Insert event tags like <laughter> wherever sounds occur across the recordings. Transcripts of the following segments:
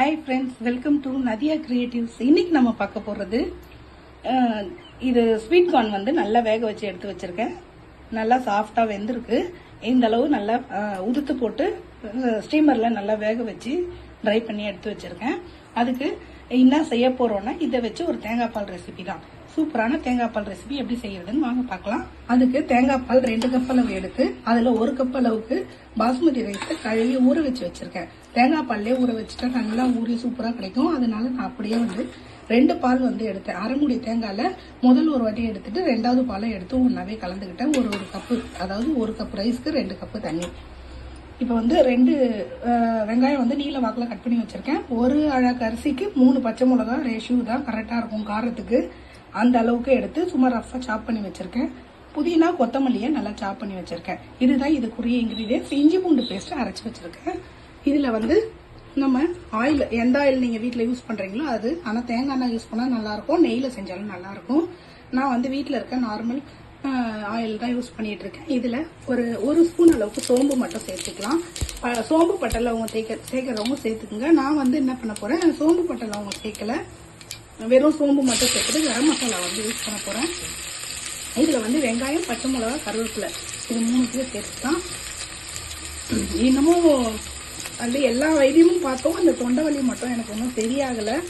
Hi friends welcome to Nadiya creatives இன்னைக்கு நம்ம பார்க்க போகிறது இது ஸ்வீட் கார்ன் வந்து நல்லா வேக வச்சு எடுத்து வச்சிருக்கேன். நல்லா சாஃப்டாக வெந்திருக்கு. இந்த அளவு நல்லா உதுத்து போட்டு ஸ்டீமரில் நல்லா வேக வச்சு ட்ரை பண்ணி எடுத்து வச்சிருக்கேன். அதுக்கு என்ன செய்ய போறோம்னா இதை வச்சு ஒரு தேங்காய் பால் ரெசிபி தான். சூப்பரான தேங்காய் பால் ரெசிபி எப்படி செய்யறதுன்னு வாங்க பார்க்கலாம். அதுக்கு தேங்காய் பால் ரெண்டு கப் அளவு எடுத்து அதுல ஒரு கப் அளவுக்கு பாஸ்மதி ரைஸை கழுவி ஊற வச்சு வச்சிருக்கேன். தேங்காய் பால்லே ஊற வச்சுட்டா நல்லா ஊறி சூப்பரா கிடைக்கும். அதனால நான் அப்படியே வந்து ரெண்டு பால் வந்து எடுத்தேன். அரைமுடி தேங்காயில் முதல் ஒரு வாட்டி எடுத்துட்டு ரெண்டாவது பாலை எடுத்து ஒன்றாவே கலந்துக்கிட்டேன். ஒரு ஒரு கப்பு அதாவது ஒரு கப் ரைஸ்க்கு ரெண்டு கப்பு தண்ணி. இப்போ வந்து ரெண்டு வெங்காயம் வந்து நீல வாக்கில் கட் பண்ணி வச்சுருக்கேன். ஒரு அழகு அரிசிக்கு மூணு பச்சை மிளகா ரேஷியூ தான் கரெக்டாக இருக்கும் காரத்துக்கு. அந்த அளவுக்கு எடுத்து சும்மா ரஃபாக சாப் பண்ணி வச்சுருக்கேன். புதினா கொத்தமல்லியை நல்லா சாப் பண்ணி வச்சுருக்கேன். இதுதான் இதுக்குரிய இன்க்ரீடியன்ஸ் இஞ்சி பூண்டு பேஸ்ட்டு அரைச்சி வச்சுருக்கேன். இதில் வந்து நம்ம ஆயில் எந்த ஆயில் நீங்கள் வீட்டில் யூஸ் பண்ணுறீங்களோ அது ஆனால் தேங்காய் எண்ணெய் யூஸ் பண்ணால் நல்லாயிருக்கும் நெய்யில் செஞ்சாலும் நல்லாயிருக்கும் நான் வந்து வீட்டில் இருக்க நார்மல் ஆயில் தான் யூஸ் பண்ணிட்டு இருக்கேன் இதில் ஒரு ஒரு ஸ்பூன் அளவுக்கு சோம்பு மட்டும் சேர்த்துக்கலாம். ப- சோம்பு பட்டை அவங்க சேர்க்க சேர்க்குறவங்க சேர்த்துக்குங்க. நான் வந்து என்ன பண்ண போகிறேன் சோம்பு பட்டை அவங்க சேர்க்கல. வெறும் சோம்பு மட்டும் சேர்த்துட்டு கரம் மசாலா வந்து யூஸ் பண்ண போகிறேன் இதில் வந்து வெங்காயம் பச்சை மிளகா கருவேப்பிலை. இது மூணுத்தையும் சேர்த்துக்கலாம். இன்னமும் வந்து எல்லா வைத்தியமும் பார்த்தோம். அந்த தொண்டை வலி மட்டும் எனக்கு ஒன்றும் சரியாகலை.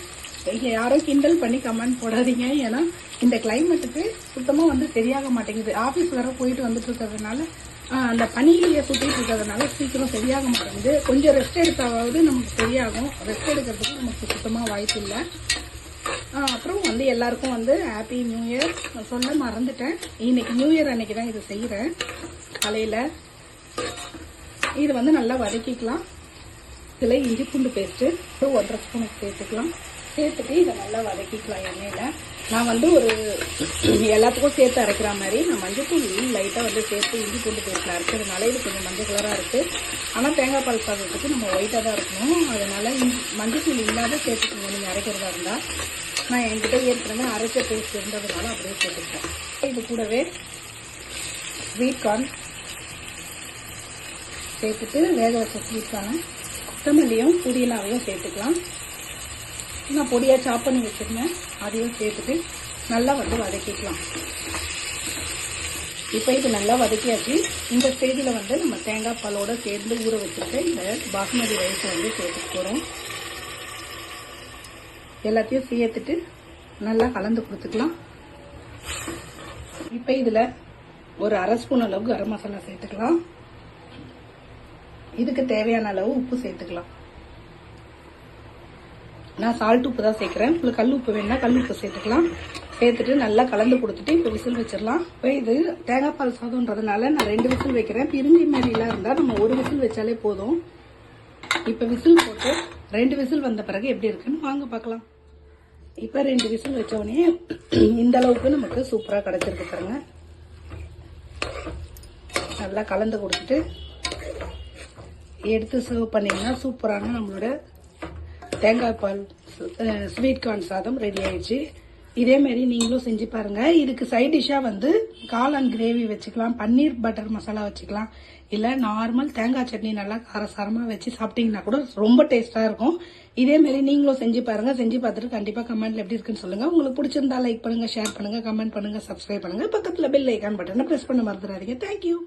யாரும் கிண்டல் பண்ணி கமெண்ட் போடாதீங்க. ஏன்னா இந்த கிளைமேட்டுக்கு சுத்தமாக வந்து சரியாக மாட்டேங்குது. ஆஃபீஸ் வர போயிட்டு வந்துட்டு இருக்கிறதுனால அந்த பனியிலேயே சுற்றிட்டு இருக்கிறதுனால சீக்கிரம் சரியாக மாட்டேங்குது. கொஞ்சம் ரெஸ்ட் எடுத்தாவது நமக்கு சரியாகும். ரெஸ்ட் எடுக்கிறதுக்கு நமக்கு சுத்தமாக வாய்ப்பு இல்லை. அப்புறம் வந்து எல்லாருக்கும் வந்து ஹாப்பி நியூ இயர் சொல்ல மறந்துட்டேன். இன்னைக்கு நியூ இயர் அன்னைக்கு தான் இது செய்கிறேன் காலையில் இது வந்து நல்லா வதக்கிக்கலாம். இதில் இஞ்சி பூண்டு பேஸ்ட்டு ஒரு ஒன்றரை ஸ்பூனுக்கு சேர்த்துக்கலாம். சேர்த்துட்டு இதை நல்லா வதக்கிக்கலாம் எண்ணெயில். நான் வந்து ஒரு <clears throat> எல்லாத்துக்கும் சேர்த்து அரைக்கிற மாதிரி நான் மஞ்சத்தூள் லைட்டாக வந்து சேர்த்து இஞ்சி பூண்டு பேஸ்ட்டில் அரைக்கிறதுனால இது கொஞ்சம் மஞ்சள் கலராக இருக்குது ஆனால் தேங்காய் பால் சாதத்துக்கு நம்ம ஒயிட்டாக தான் இருக்கணும். அதனால் மஞ்சத்தூள் இல்லாத சேர்த்துக்கோங்க நீங்கள் அரைக்கிறதா இருந்தால் நான் என்கிட்ட ஏற்கனவே அரைச்ச பேஸ்ட் இருந்ததுனால அப்படியே சேர்த்துக்கிட்டேன். இது கூடவே ஸ்வீட் கார்ன் சேர்த்துட்டு வேக வச்ச ஸ்வீட் கார்னை கொத்தமல்லியும் புதினாவையும் சேர்த்துக்கலாம். நான் பொடியாக சாப் பண்ணி வச்சுருந்தேன். அதையும் சேர்த்துட்டு நல்லா வந்து வதக்கிக்கலாம். இப்போ இது நல்லா வதக்கியாச்சு. இந்த ஸ்டேஜில் வந்து நம்ம தேங்காய் பாலோட சேர்ந்து ஊற வச்சுருக்க இந்த பாஸ்மதி ரைஸை வந்து சேர்த்துட்டு போகிறோம் எல்லாத்தையும் சேர்த்துட்டு நல்லா கலந்து கொடுத்துக்கலாம். இப்போ இதில் ஒரு அரை ஸ்பூன் அளவு கரம் மசாலா சேர்த்துக்கலாம். இதுக்கு தேவையான அளவு உப்பு சேர்த்துக்கலாம். நான் சால்ட் உப்பு தான் சேர்க்குறேன். உங்களுக்கு கல் உப்பு வேணா கல் உப்பு சேர்த்துக்கலாம். சேர்த்துட்டு நல்லா கலந்து கொடுத்துட்டு இப்போ விசில் வச்சிடலாம். இப்போ இது தேங்காய் பால் சாதம்ன்றதுனால நான் ரெண்டு விசில் வைக்கிறேன். பிரிஞ்சி மாதிரிலாம் இருந்தால் நம்ம ஒரு விசில் வச்சாலே போதும். இப்போ விசில் போட்டு ரெண்டு விசில் வந்த பிறகு எப்படி இருக்குன்னு வாங்க பார்க்கலாம். இப்போ ரெண்டு விசில் வச்சோடனே இந்த அளவுக்கு நமக்கு சூப்பராக கிடச்சிருக்கு பாருங்க. நல்லா கலந்து கொடுத்துட்டு எடுத்து சர்வ் பண்ணிங்கன்னா சூப்பரான நம்மளோட தேங்காய் பால் ஸ்வீட் கார்ன் சாதம் ரெடி ஆயிடுச்சு. இதேமாரி நீங்களும் செஞ்சு பாருங்கள் இதுக்கு சைட் டிஷ்ஷாக வந்து காளான் கிரேவி வச்சுக்கலாம் பன்னீர் பட்டர் மசாலா வச்சுக்கலாம். இல்லை நார்மல் தேங்காய் சட்னி நல்லா காரசாரமாக வச்சு சாப்பிட்டீங்கன்னா கூட ரொம்ப டேஸ்ட்டாக இருக்கும். இதேமாரி நீங்களும் செஞ்சு பாருங்கள் செஞ்சு பார்த்துட்டு கண்டிப்பாக கமெண்ட்டில் எப்படி இருக்குன்னு சொல்லுங்கள் உங்களுக்கு பிடிச்சிருந்தா லைக் பண்ணுங்கள் ஷேர் பண்ணுங்கள் கமெண்ட் பண்ணுங்கள் சப்ஸ்கிரைப் பண்ணுங்க. பக்கத்தில் பெல் ஐக்கான் பட்டனை ப்ரெஸ் பண்ண மறந்துடாதீங்க. தேங்க்யூ